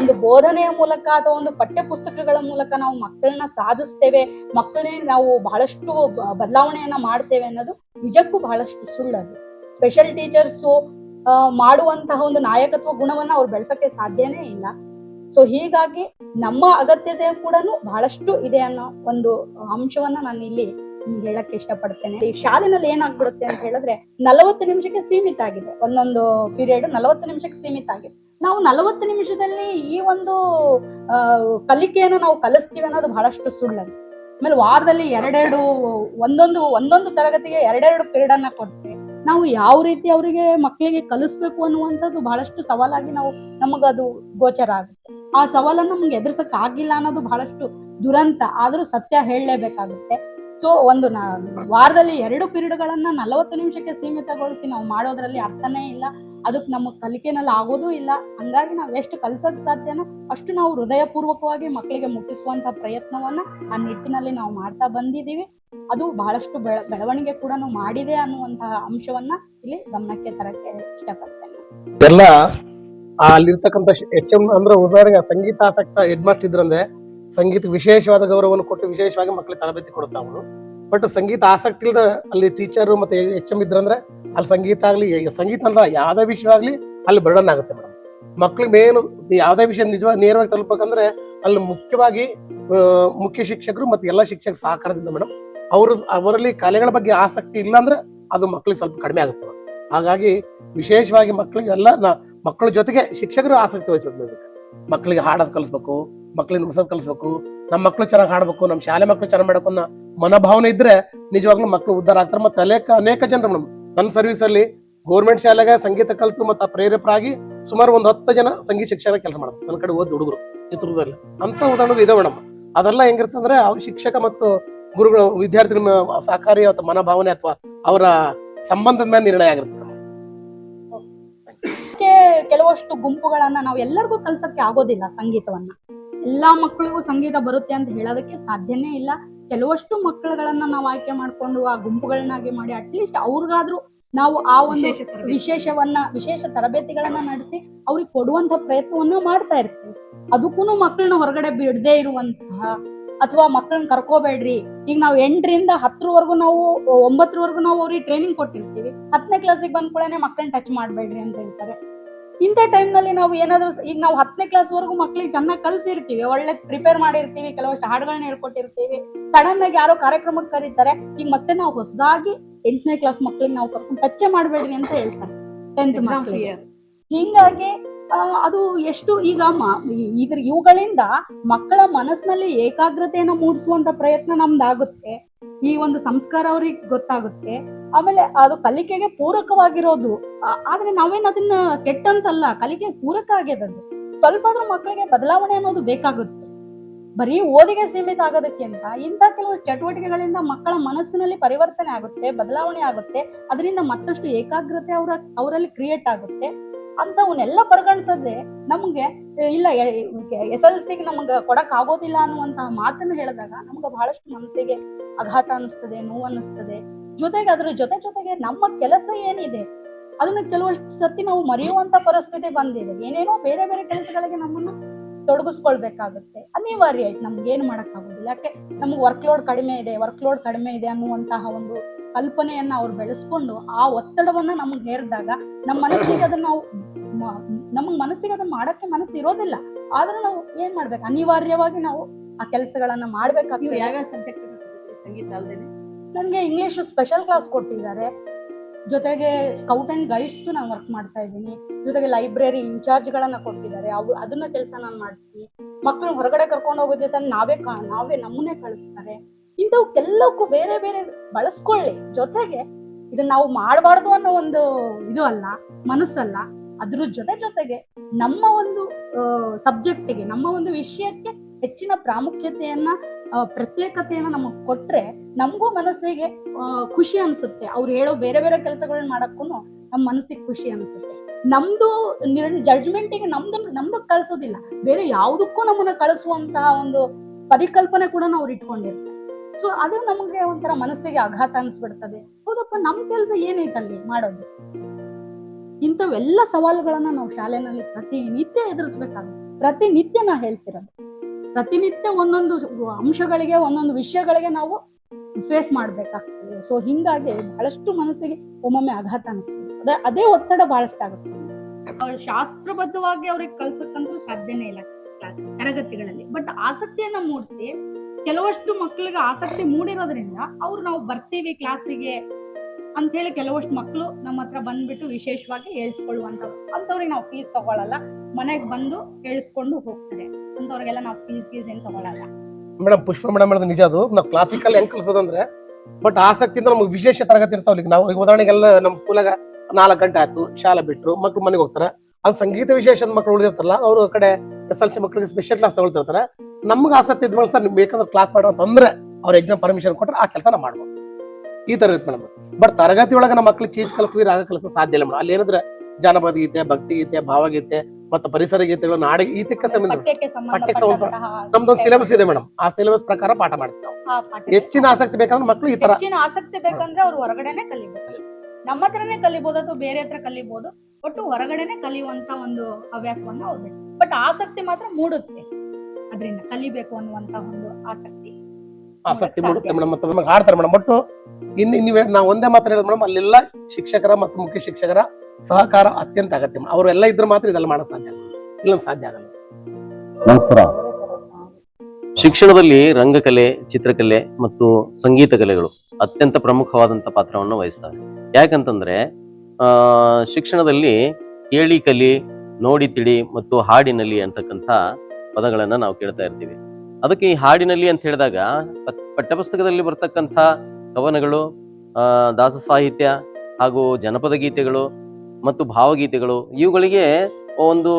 ಒಂದು ಬೋಧನೆಯ ಮೂಲಕ ಅಥವಾ ಒಂದು ಪಠ್ಯ ಪುಸ್ತಕಗಳ ಮೂಲಕ ನಾವು ಮಕ್ಕಳನ್ನ ಸಾಧಿಸ್ತೇವೆ, ಮಕ್ಕಳೇ ನಾವು ಬಹಳಷ್ಟು ಬದಲಾವಣೆಯನ್ನ ಮಾಡ್ತೇವೆ ಅನ್ನೋದು ನಿಜಕ್ಕೂ ಬಹಳಷ್ಟು ಸುಳ್ಳದು. ಸ್ಪೆಷಲ್ ಟೀಚರ್ಸು ಮಾಡುವಂತಹ ಒಂದು ನಾಯಕತ್ವ ಗುಣವನ್ನ ಅವ್ರು ಬೆಳೆಸಕ್ಕೆ ಸಾಧ್ಯನೇ ಇಲ್ಲ. ಸೊ ಹೀಗಾಗಿ ನಮ್ಮ ಅಗತ್ಯತೆ ಕೂಡ ಬಹಳಷ್ಟು ಇದೆ ಅನ್ನೋ ಒಂದು ಅಂಶವನ್ನ ನಾನು ಇಲ್ಲಿ ಹೇಳಕ್ಕೆ ಇಷ್ಟಪಡ್ತೇನೆ. ಈ ಶಾಲೆನಲ್ಲಿ ಏನಾಗ್ಬಿಡುತ್ತೆ ಅಂತ ಹೇಳಿದ್ರೆ ನಲವತ್ತು ನಿಮಿಷಕ್ಕೆ ಸೀಮಿತ ಆಗಿದೆ. ಒಂದೊಂದು ಪೀರಿಯಡ್ ನಲವತ್ತು ನಿಮಿಷಕ್ಕೆ ಸೀಮಿತ ಆಗಿದೆ. ನಾವು ನಲವತ್ತು ನಿಮಿಷದಲ್ಲಿ ಈ ಒಂದು ಕಲಿಕೆಯನ್ನು ನಾವು ಕಲಿಸ್ತೀವಿ ಅನ್ನೋದು ಬಹಳಷ್ಟು ಸುಳ್ಳದು. ಆಮೇಲೆ ವಾರದಲ್ಲಿ ಎರಡೆರಡು, ಒಂದೊಂದು ಒಂದೊಂದು ತರಗತಿಗೆ ಎರಡೆರಡು ಪೀರಿಯಡ್ ಅನ್ನ ಕೊಟ್ಟರೆ ನಾವು ಯಾವ ರೀತಿ ಅವರಿಗೆ ಮಕ್ಕಳಿಗೆ ಕಲಿಸ್ಬೇಕು ಅನ್ನುವಂಥದ್ದು ಬಹಳಷ್ಟು ಸವಾಲಾಗಿ ನಾವು ನಮಗದು ಗೋಚರ ಆಗುತ್ತೆ. ಆ ಸವಾಲನ್ನು ನಮ್ಗೆ ಎದುರಿಸಕ್ ಆಗಿಲ್ಲ ಅನ್ನೋದು ಬಹಳಷ್ಟು ದುರಂತ, ಆದ್ರೂ ಸತ್ಯ ಹೇಳಲೇಬೇಕಾಗುತ್ತೆ. ಸೊ ಒಂದು ನಾ, ವಾರದಲ್ಲಿ ಎರಡು ಪಿರಿಯಡ್ಗಳನ್ನ ನಲವತ್ತು ನಿಮಿಷಕ್ಕೆ ಸೀಮಿತಗೊಳಿಸಿ ನಾವು ಮಾಡೋದ್ರಲ್ಲಿ ಅರ್ಥನೇ ಇಲ್ಲ. ಅದಕ್ಕೆ ನಮ್ಮ ಕಲಿಕೆನಲ್ಲಿ ಆಗೋದೂ ಇಲ್ಲ. ಹಂಗಾಗಿ ನಾವು ಎಷ್ಟು ಕಲ್ಸಕ್ ಸಾಧ್ಯನೋ ಅಷ್ಟು ನಾವು ಹೃದಯಪೂರ್ವಕವಾಗಿ ಮಕ್ಕಳಿಗೆ ಮುಟ್ಟಿಸುವಂತ ಪ್ರಯತ್ನವನ್ನ ಆ ನಿಟ್ಟಿನಲ್ಲಿ ನಾವು ಮಾಡ್ತಾ ಬಂದಿದ್ದೀವಿ. ಅದು ಬಹಳಷ್ಟು ಬೆಳ, ಬೆಳವಣಿಗೆ ಕೂಡ ಮಾಡಿದೆ ಅನ್ನುವಂತಹ ಅಂಶವನ್ನ ಇಲ್ಲಿ ಗಮನಕ್ಕೆ ತರಕ್ಕೆ ಇಷ್ಟಪಡ್ತೇನೆ. ಎಲ್ಲ ಅಲ್ಲಿರ್ತಕ್ಕಂಥ ಎಚ್ ಎಂ ಅಂದ್ರೆ ಉದಾಹರಣೆಗೆ ಸಂಗೀತ ಆಸಕ್ತ ಹೆಡ್ ಮಾಸ್ಟರ್ ಇದ್ರಂದ್ರೆ ಸಂಗೀತ ವಿಶೇಷವಾದ ಗೌರವವನ್ನು ಕೊಟ್ಟು ವಿಶೇಷವಾಗಿ ಮಕ್ಕಳಿಗೆ ತರಬೇತಿ ಕೊಡ್ತಾವು ಬಟ್ ಸಂಗೀತ ಆಸಕ್ತಿ ಇಲ್ಲದ ಅಲ್ಲಿ ಟೀಚರ್ ಮತ್ತೆ ಎಚ್ ಎಂ ಇದ್ರಂದ್ರೆ ಅಲ್ಲಿ ಸಂಗೀತ ಆಗ್ಲಿ ಸಂಗೀತ ಅಂದ್ರೆ ಯಾವ್ದೇ ವಿಷಯ ಅಲ್ಲಿ ಬರ್ಡನ್ ಆಗುತ್ತೆ ಮೇಡಮ್. ಮಕ್ಳಿಗೆ ಮೇನ್ ಯಾವ್ದೇ ವಿಷಯ ನಿಜವಾಗಿ ನೇರವಾಗಿ ತಲುಪಬೇಕಂದ್ರೆ ಅಲ್ಲಿ ಮುಖ್ಯವಾಗಿ ಮುಖ್ಯ ಶಿಕ್ಷಕರು ಮತ್ತೆ ಎಲ್ಲ ಶಿಕ್ಷಕ ಸಹಕಾರದಿಂದ ಮೇಡಮ್ ಅವರು, ಅವರಲ್ಲಿ ಕಲೆಗಳ ಬಗ್ಗೆ ಆಸಕ್ತಿ ಇಲ್ಲ ಅಂದ್ರೆ ಅದು ಮಕ್ಕಳಿಗೆ ಸ್ವಲ್ಪ ಕಡಿಮೆ ಆಗುತ್ತೆ. ಹಾಗಾಗಿ ವಿಶೇಷವಾಗಿ ಮಕ್ಕಳಿಗೆಲ್ಲ ಮಕ್ಕಳ ಜೊತೆಗೆ ಶಿಕ್ಷಕರು ಆಸಕ್ತಿ ವಹಿಸ್ಬೇಕು. ಮಕ್ಕಳಿಗೆ ಹಾಡೋದು ಕಲಿಸ್ಬೇಕು ಮಕ್ಕಳಿಗೆ ನುಡ್ಸೋದು ಕಲಿಸ್ಬೇಕು ನಮ್ಮ ಮಕ್ಕಳು ಚೆನ್ನಾಗಿ ಹಾಡ್ಬೇಕು ನಮ್ಮ ಶಾಲೆ ಮಕ್ಕಳು ಚೆನ್ನಾಗಿ ಮಾಡಬೇಕು ಅನ್ನೋ ಮನೋಭಾವನೆ ಇದ್ರೆ ನಿಜವಾಗ್ಲೂ ಮಕ್ಕಳು ಉದ್ದಾರ ಆಗ್ತಾರೆ ಮತ್ತೆ ಅನೇಕ ಅನೇಕ ಜನರು ಮೇಡಮ್ ನನ್ನ ಸರ್ವಿಸ್ ಅಲ್ಲಿ ಗೌರ್ಮೆಂಟ್ ಶಾಲೆಗೆ ಸಂಗೀತ ಕಲಿತು ಮತ್ತೆ ಪ್ರೇರೇಪರಾಗಿ ಸುಮಾರು ಒಂದು ಹತ್ತು ಜನ ಸಂಗೀತ ಶಿಕ್ಷಕರ ಕೆಲಸ ಮಾಡ್ತಾರೆ. ನನ್ನ ಕಡೆ ಓದ್ ಹುಡುಗರು ಚಿತ್ರದುರ್ಗದಲ್ಲಿ. ಅಂತ ಉದಾಹರಣೆಗಳು ಇದಾವೆ ಮೇಡಮ್ ಅದೆಲ್ಲ ಹೆಂಗಿರ್ತಂದ್ರೆ ಅವ್ರ ಶಿಕ್ಷಕ ಮತ್ತು ಗುರುಗಳು ವಿದ್ಯಾರ್ಥಿಗಳ ಸಹಕಾರಿ ಅಥವಾ ಮನೋಭಾವನೆ ಅಥವಾ ಅವರ ಸಂಬಂಧದ ಮೇಲೆ ನಿರ್ಣಯ ಆಗಿರುತ್ತೆ. ಕೆಲವಷ್ಟು ಗುಂಪುಗಳನ್ನ ನಾವು ಎಲ್ಲರಿಗೂ ಕಲ್ಸಕ್ಕೆ ಆಗೋದಿಲ್ಲ ಸಂಗೀತವನ್ನ. ಎಲ್ಲಾ ಮಕ್ಕಳಿಗೂ ಸಂಗೀತ ಬರುತ್ತೆ ಅಂತ ಹೇಳೋದಕ್ಕೆ ಸಾಧ್ಯನೇ ಇಲ್ಲ. ಕೆಲವಷ್ಟು ಮಕ್ಕಳುಗಳನ್ನ ನಾವು ಆಯ್ಕೆ ಮಾಡ್ಕೊಂಡು ಆ ಗುಂಪುಗಳನ್ನಾಗಿ ಮಾಡಿ ಅಟ್ಲೀಸ್ಟ್ ಅವ್ರಿಗಾದ್ರೂ ನಾವು ಆ ಒಂದು ವಿಶೇಷವನ್ನ ವಿಶೇಷ ತರಬೇತಿಗಳನ್ನ ನಡೆಸಿ ಅವ್ರಿಗೆ ಕೊಡುವಂತ ಪ್ರಯತ್ನವನ್ನ ಮಾಡ್ತಾ ಇರ್ತೀವಿ. ಅದಕ್ಕೂ ಮಕ್ಕಳನ್ನ ಹೊರಗಡೆ ಬಿಡದೆ ಇರುವಂತಹ ಅಥವಾ ಮಕ್ಕಳನ್ನ ಕರ್ಕೋಬೇಡ್ರಿ. ಈಗ ನಾವು ಎಂಟರಿಂದ ಹತ್ತರವರೆಗೂ ನಾವು ಒಂಬತ್ತರವರೆಗೂ ನಾವು ಅವ್ರಿಗೆ ಟ್ರೈನಿಂಗ್ ಕೊಟ್ಟಿರ್ತೀವಿ. ಹತ್ತನೇ ಕ್ಲಾಸಿಗೆ ಬಂದ ಕೂಡಲೇ ಮಕ್ಕಳನ್ನ ಟಚ್ ಮಾಡಬೇಡ್ರಿ ಅಂತ ಹೇಳ್ತಾರೆ. ಇಂಥ ಟೈಮ್ನಲ್ಲಿ ನಾವು ಏನಾದರೂ ಈಗ ನಾವು ಹತ್ತನೇ ಕ್ಲಾಸ್ ವರೆಗೂ ಮಕ್ಳಿಗೆ ಚೆನ್ನಾಗಿ ಕಲಿಸಿರ್ತೀವಿ. ಒಳ್ಳೆ ಪ್ರಿಪೇರ್ ಮಾಡಿರ್ತೀವಿ ಕೆಲವಷ್ಟು ಹಾಡುಗಳನ್ನ ಹೇಳ್ಕೊಟ್ಟಿರ್ತೀವಿ. ಸಡನ್ ಆಗಿ ಯಾರೋ ಕಾರ್ಯಕ್ರಮಕ್ಕೆ ಕರೀತಾರೆ. ಈಗ ಮತ್ತೆ ನಾವು ಹೊಸದಾಗಿ ಎಂಟನೇ ಕ್ಲಾಸ್ ಮಕ್ಕಳಿಗೆ ನಾವು ಕರ್ಕೊಂಡು ಟಚ್ ಮಾಡಬೇಡ್ರಿ ಅಂತ ಹೇಳ್ತಾರೆ. ಟೆಂತ್ ಮಕ್ಕಳಿಗೆ. ಹಿಂಗಾಗಿ ಅದು ಎಷ್ಟು ಈಗ ಇದ್ರ ಇವುಗಳಿಂದ ಮಕ್ಕಳ ಮನಸ್ಸಿನಲ್ಲಿ ಏಕಾಗ್ರತೆಯನ್ನ ಮೂಡಿಸುವಂತ ಪ್ರಯತ್ನ ನಮ್ದಾಗುತ್ತೆ. ಈ ಒಂದು ಸಂಸ್ಕಾರ ಅವ್ರಿಗೆ ಗೊತ್ತಾಗುತ್ತೆ. ಆಮೇಲೆ ಅದು ಕಲಿಕೆಗೆ ಪೂರಕವಾಗಿರೋದು ಆದ್ರೆ ನಾವೇನ್ ಅದನ್ನ ಕೆಟ್ಟಂತಲ್ಲ ಕಲಿಕೆಗೆ ಪೂರಕ ಆಗ್ಯದ ಅದು. ಸ್ವಲ್ಪ ಆದ್ರೂ ಮಕ್ಕಳಿಗೆ ಬದಲಾವಣೆ ಅನ್ನೋದು ಬೇಕಾಗುತ್ತೆ. ಬರೀ ಓದಿಗೆ ಸೀಮಿತ ಆಗೋದಕ್ಕಿಂತ ಇಂಥ ಕೆಲವು ಚಟುವಟಿಕೆಗಳಿಂದ ಮಕ್ಕಳ ಮನಸ್ಸಿನಲ್ಲಿ ಪರಿವರ್ತನೆ ಆಗುತ್ತೆ, ಬದಲಾವಣೆ ಆಗುತ್ತೆ. ಅದರಿಂದ ಮತ್ತಷ್ಟು ಏಕಾಗ್ರತೆ ಅವರ, ಅವರಲ್ಲಿ ಕ್ರಿಯೇಟ್ ಆಗುತ್ತೆ. ಅಂತವನ್ನೆಲ್ಲ ಪರಿಗಣಿಸದೆ ನಮ್ಗೆ ಇಲ್ಲ ಎಸ್ ಎಲ್ ಸಿಗೆ ನಮ್ಗೆ ಕೊಡಕ್ ಆಗೋದಿಲ್ಲ ಅನ್ನುವಂತಹ ಮಾತನ್ನ ಹೇಳಿದಾಗ ನಮ್ಗೆ ಬಹಳಷ್ಟು ಮನಸ್ಸಿಗೆ ಆಘಾತ ಅನಿಸ್ತದೆ ನೋವು ಅನ್ನಿಸ್ತದೆ. ಜೊತೆಗೆ ಅದ್ರ ಜೊತೆ ಜೊತೆಗೆ ನಮ್ಮ ಕೆಲಸ ಏನಿದೆ, ಅದನ್ನ ಕೆಲವಷ್ಟು ಸರ್ತಿ ನಾವು ಮರೆಯುವಂತ ಪರಿಸ್ಥಿತಿ ಬಂದಿದೆ. ಏನೇನೋ ಬೇರೆ ಬೇರೆ ಕೆಲಸಗಳಿಗೆ ನಮ್ಮನ್ನ ತೊಡಗಿಸ್ಕೊಳ್ಬೇಕಾಗುತ್ತೆ. ಅನಿವಾರ್ಯ ಆಯ್ತು ನಮ್ಗೆ ಏನ್ ಮಾಡಕ್ ಆಗೋದಿಲ್ಲ ಯಾಕೆ, ನಮ್ಗೆ ವರ್ಕ್ ಲೋಡ್ ಕಡಿಮೆ ಇದೆ ವರ್ಕ್ ಲೋಡ್ ಕಡಿಮೆ ಇದೆ ಅನ್ನುವಂತಹ ಒಂದು ಕಲ್ಪನೆಯನ್ನ ಅವ್ರು ಬೆಳೆಸ್ಕೊಂಡು ಆ ಒತ್ತಡವನ್ನ ನಮ್ಗೆ ಹೇರಿದಾಗ ನಮ್ಮ ಮನಸ್ಸಿಗೆ ಅದನ್ನ ನಾವು ನಮ್ಗ್ ಮನಸ್ಸಿಗೆ ಅದನ್ನ ಮಾಡಕ್ಕೆ ಮನಸ್ಸು ಇರೋದಿಲ್ಲ. ಆದ್ರೂ ನಾವು ಏನ್ ಮಾಡ್ಬೇಕು? ಅನಿವಾರ್ಯವಾಗಿ ನಾವು ಆ ಕೆಲಸಗಳನ್ನ ಮಾಡ್ಬೇಕಾಗ್ತದೆ. ಯಾವ್ಯಾವ ಸಬ್ಜೆಕ್ಟ್ ಸಂಗೀತ ಅಲ್ದೇನೆ? ನನಗೆ ಇಂಗ್ಲಿಷ್ ಸ್ಪೆಷಲ್ ಕ್ಲಾಸ್ ಕೊಟ್ಟಿದ್ದಾರೆ. ಜೊತೆಗೆ ಸ್ಕೌಟ್ ಅಂಡ್ ಗೈಡ್ಸ್ ನಾನು ವರ್ಕ್ ಮಾಡ್ತಾ ಇದ್ದೀನಿ. ಜೊತೆಗೆ ಲೈಬ್ರರಿ ಇನ್ಚಾರ್ಜ್ಗಳನ್ನ ಕೊಟ್ಟಿದ್ದಾರೆ. ಅವು ಅದನ್ನ ಕೆಲಸ ನಾನು ಮಾಡ್ತೀನಿ. ಮಕ್ಕಳು ಹೊರಗಡೆ ಕರ್ಕೊಂಡು ಹೋಗೋದ್ ನಾವೇ ನಾವೇ ನಮ್ಮನ್ನೇ ಕಳಿಸ್ತಾರೆ. ಇಂಥವಕ್ಕೆಲ್ಲಕ್ಕೂ ಬೇರೆ ಬೇರೆ ಬಳಸ್ಕೊಳ್ಳಿ. ಜೊತೆಗೆ ಇದನ್ನ ನಾವು ಮಾಡಬಾರ್ದು ಅನ್ನೋ ಒಂದು ಇದು ಅಲ್ಲ, ಮನಸ್ಸಲ್ಲ, ಅದ್ರ ಜೊತೆ ಜೊತೆಗೆ ನಮ್ಮ ಒಂದು ಸಬ್ಜೆಕ್ಟಿಗೆ ನಮ್ಮ ಒಂದು ವಿಷಯಕ್ಕೆ ಹೆಚ್ಚಿನ ಪ್ರಾಮುಖ್ಯತೆಯನ್ನ ಪ್ರತ್ಯೇಕತೆಯನ್ನ ನಮಗ್ ಕೊಟ್ರೆ ನಮಗೂ ಮನಸ್ಸಿಗೆ ಖುಷಿ ಅನ್ಸುತ್ತೆ. ಅವ್ರು ಹೇಳೋ ಬೇರೆ ಬೇರೆ ಕೆಲಸಗಳನ್ನ ಮಾಡಕ್ಕೂ ನಮ್ಮ ಮನಸ್ಸಿಗೆ ಖುಷಿ ಅನ್ಸುತ್ತೆ. ನಮ್ದು ಜಡ್ಜ್ಮೆಂಟಿಗೆ ನಮ್ದು ನಮ್ದು ಕಳ್ಸೋದಿಲ್ಲ. ಬೇರೆ ಯಾವುದಕ್ಕೂ ನಮ್ಮನ್ನ ಕಳಿಸುವಂತಹ ಒಂದು ಪರಿಕಲ್ಪನೆ ಕೂಡ ನಾವು ಇಟ್ಕೊಂಡಿರ್ತೀವಿ. ಸೊ ಅದು ನಮಗೆ ಒಂಥರ ಮನಸ್ಸಿಗೆ ಆಘಾತ ಅನ್ಸ್ಬಿಡ್ತದೆ. ಹೌದಪ್ಪ, ನಮ್ ಕೆಲಸ ಏನೈತಲ್ಲಿ ಮಾಡೋದು? ಇಂಥವೆಲ್ಲ ಸವಾಲುಗಳನ್ನ ನಾವು ಶಾಲೆನಲ್ಲಿ ಪ್ರತಿನಿತ್ಯ ಎದುರಿಸ್ಬೇಕಾಗುತ್ತೆ. ಪ್ರತಿನಿತ್ಯ ನಾ ಹೇಳ್ತಿರೋದು. ಪ್ರತಿನಿತ್ಯ ಒಂದೊಂದು ಅಂಶಗಳಿಗೆ, ಒಂದೊಂದು ವಿಷಯಗಳಿಗೆ ನಾವು ಫೇಸ್ ಮಾಡ್ಬೇಕಾಗ್ತದೆ. ಸೊ ಹಿಂಗಾಗಿ ಬಹಳಷ್ಟು ಮನಸ್ಸಿಗೆ ಒಮ್ಮೊಮ್ಮೆ ಆಘಾತ ಅನಿಸ್ಬೇಕು ಅದೇ ಅದೇ ಒತ್ತಡ ಬಹಳಷ್ಟು ಆಗುತ್ತೆ. ಶಾಸ್ತ್ರಬದ್ಧವಾಗಿ ಅವ್ರಿಗೆ ಕಲ್ಸಕ್ಕಂತೂ ಸಾಧ್ಯನೇ ಇಲ್ಲ. ತರಗತಿಗಳಲ್ಲಿ. ಬಟ್ ಆಸಕ್ತಿಯನ್ನ ಮೂಡಿಸಿ ಕೆಲವಷ್ಟು ಮಕ್ಕಳಿಗೆ ಆಸಕ್ತಿ ಮೂಡಿರೋದ್ರಿಂದ ಅವ್ರು ನಾವು ಬರ್ತೀವಿ ಕ್ಲಾಸಿಗೆ ಅಂತ ಹೇಳಿ ಕೆಲವಷ್ಟು ಮಕ್ಕಳು ನಮ್ಮ ಹತ್ರ ಬಂದ್ಬಿಟ್ಟು ವಿಶೇಷವಾಗಿ ಹೇಳ್ಸ್ಕೊಳ್ಳುವಂಥವ್ರು. ಅಂತವ್ರಿಗೆ ನಾವು ಫೀಸ್ ತಗೊಳಲ್ಲ. ಮನೆಗೆ ಬಂದು ಹೇಳ್ಸ್ಕೊಂಡು ಹೋಗ್ತಾರೆ ಅಂತವ್ರಿಗೆಲ್ಲ ನಾವು ಫೀಸ್ ಗೀಸ್ ಏನ್ ತಗೊಳಲ್ಲ. ಮೇಡಮ್ ಪುಷ್ಪ ಮೇಡಮ್ ಹೇಳೋದು ನಿಜ ಅದು. ನಾವು ಕ್ಲಾಸಿಕಲ್ ಹೆಂಗ್ ಕಲಿಸೋದು ಅಂದ್ರೆ ಬಟ್ ಆಸಕ್ತಿಯಿಂದ ನಮ್ಗೆ ವಿಶೇಷ ತರಗತಿ ಇರ್ತಾವ್ ಈಗ ನಾವು, ಈಗ ಉದಾಹರಣೆಗೆಲ್ಲ ನಮ್ಮ ಸ್ಕೂಲಾಗ ನಾಲ್ಕು ಗಂಟೆ ಆಯ್ತು, ಶಾಲೆ ಬಿಟ್ರು, ಮಕ್ಳು ಮನೆಗೆ ಹೋಗ್ತಾರೆ. ಅದು ಸಂಗೀತ ವಿಶೇಷ ಮಕ್ಳು ಉಳಿದಿರ್ತಾರಲ್ಲ, ಅವ್ರ ಕಡೆ ಎಸ್ ಎಲ್ ಸಿ ಮಕ್ಕಳಿಗೆ ಸ್ಪೆಷಲ್ ಕ್ಲಾಸ್ ತಗೊಳ್ತಿರ್ತಾರೆ. ನಮ್ಗೆ ಆಸಕ್ತಿ ಇದ್ಮೇಲೆ ಸರ್ ನಿಮ್ಗೆ ಬೇಕಾದ್ರೆ ಕ್ಲಾಸ್ ಮಾಡೋಣ ಅಂದ್ರೆ ಅವ್ರ ಎಕ್ಸಾಮ್ ಪರ್ಮಿಷನ್ ಕೊಟ್ಟರೆ ಆ ಕೆಲಸ ನಾವು ಮಾಡ್ಬೋದು. ಈ ತರ ಇರುತ್ತೆ ಮೇಡಮ್ ಬಟ್ ತರಗತಿ ಒಳಗೆ ನಮ್ಮ ಮಕ್ಳಿಗೆ ಚೀಜ್ ಕಲಿಸ್ವಿ ರಾಗ ಕಲಿಸ ಸಾಧ್ಯ ಇಲ್ಲ ಮೇಡಮ್. ಅಲ್ಲಿ ಏನಂದ್ರೆ ಜಾನಪದ ಗೀತೆ ಭಕ್ತಿ ಗೀತೆ ಭಾವಗೀತೆ ಮತ್ತು ಪರಿಸರ ಗೀತೆಗಳು ನಾಡಿಗೆ ಈತಕ್ಕೆ ಸಂಬಂಧ ಪಠ್ಯಕ್ಕೆ ಸಂಬಂಧ ನಮ್ದೊಂದು ಸಿಲೆಬಸ್ ಇದೆ ಮೇಡಮ್. ಆ ಸಿಲೆಬಸ್ ಪ್ರಕಾರ ಪಾಠ ಮಾಡ್ತೀವಿ ನಾವು. ಹೆಚ್ಚಿನ ಆಸಕ್ತಿ ಬೇಕಂದ್ರೆ ಮಕ್ಳು ಈ ತರ ಹೆಚ್ಚಿನ ಆಸಕ್ತಿ ಬೇಕಂದ್ರೆ ಅವ್ರು ಹೊರಗಡೆನೆ ಕಲಿಬೇಕು ನಮ್ಮ ಹತ್ರನೇ ಕಲಿಬಹುದು ಅಥವಾ ಬೇರೆ ಹತ್ರ ಕಲಿಬಹುದು ಒಟ್ಟು ಹೊರಗಡೆನೆ ಕಲಿಯುವಂತ ಒಂದು ಹವ್ಯಾಸವನ್ನ ಅವ್ರು ಬಟ್ ಆಸಕ್ತಿ ಮಾತ್ರ ಮೂಡುತ್ತೆ. ಅದರಿಂದ ಕಲಿಬೇಕು ಅನ್ನುವಂತ ಒಂದು ಆಸಕ್ತಿ. ಆಸಕ್ತಿ. ಮೂಡುತ್ತೆ ಮೇಡಮ್ ಮತ್ತೆ ನಮಗೆ ಆಡ್ತಾರೆ ಮೇಡಮ್. ಒಟ್ಟು ಇನ್ನು ನೀವು ನಾವು ಒಂದೇ ಮಾತ್ರ ಹೇಳೋದು ಮೇಡಮ್ ಅಲ್ಲೆಲ್ಲ ಶಿಕ್ಷಕರ ಮತ್ತು ಮುಖ್ಯ ಶಿಕ್ಷಕರ ಸಹಕಾರ ಅತ್ಯಂತ ಅಗತ್ಯ. ಅವರೆಲ್ಲ ಇದ್ರೆ ಮಾತ್ರ ಇದೆಲ್ಲ ಮಾಡೋ ಸಾಧ್ಯ ಇಲ್ಲ ಸಾಧ್ಯ ಆಗಲ್ಲ. ನಮಸ್ಕಾರ. ಶಿಕ್ಷಣದಲ್ಲಿ ರಂಗಕಲೆ ಚಿತ್ರಕಲೆ ಮತ್ತು ಸಂಗೀತ ಕಲೆಗಳು ಅತ್ಯಂತ ಪ್ರಮುಖವಾದಂಥ ಪಾತ್ರವನ್ನು ವಹಿಸ್ತವೆ. ಯಾಕಂತಂದ್ರೆ ಶಿಕ್ಷಣದಲ್ಲಿ ಕೇಳಿ ಕಲಿ, ನೋಡಿ ತಿಳಿ ಮತ್ತು ಹಾಡಿನಲ್ಲಿ ಅಂತಕ್ಕಂಥ ಪದಗಳನ್ನು ನಾವು ಕೇಳ್ತಾ ಇರ್ತೀವಿ. ಅದಕ್ಕೆ ಈ ಹಾಡಿನಲ್ಲಿ ಅಂತ ಹೇಳಿದಾಗ ಪಠ್ಯಪುಸ್ತಕದಲ್ಲಿ ಬರ್ತಕ್ಕಂಥ ಕವನಗಳು ದಾಸ ಸಾಹಿತ್ಯ ಹಾಗೂ ಜನಪದ ಗೀತೆಗಳು ಮತ್ತು ಭಾವಗೀತೆಗಳು ಇವುಗಳಿಗೆ ಒಂದು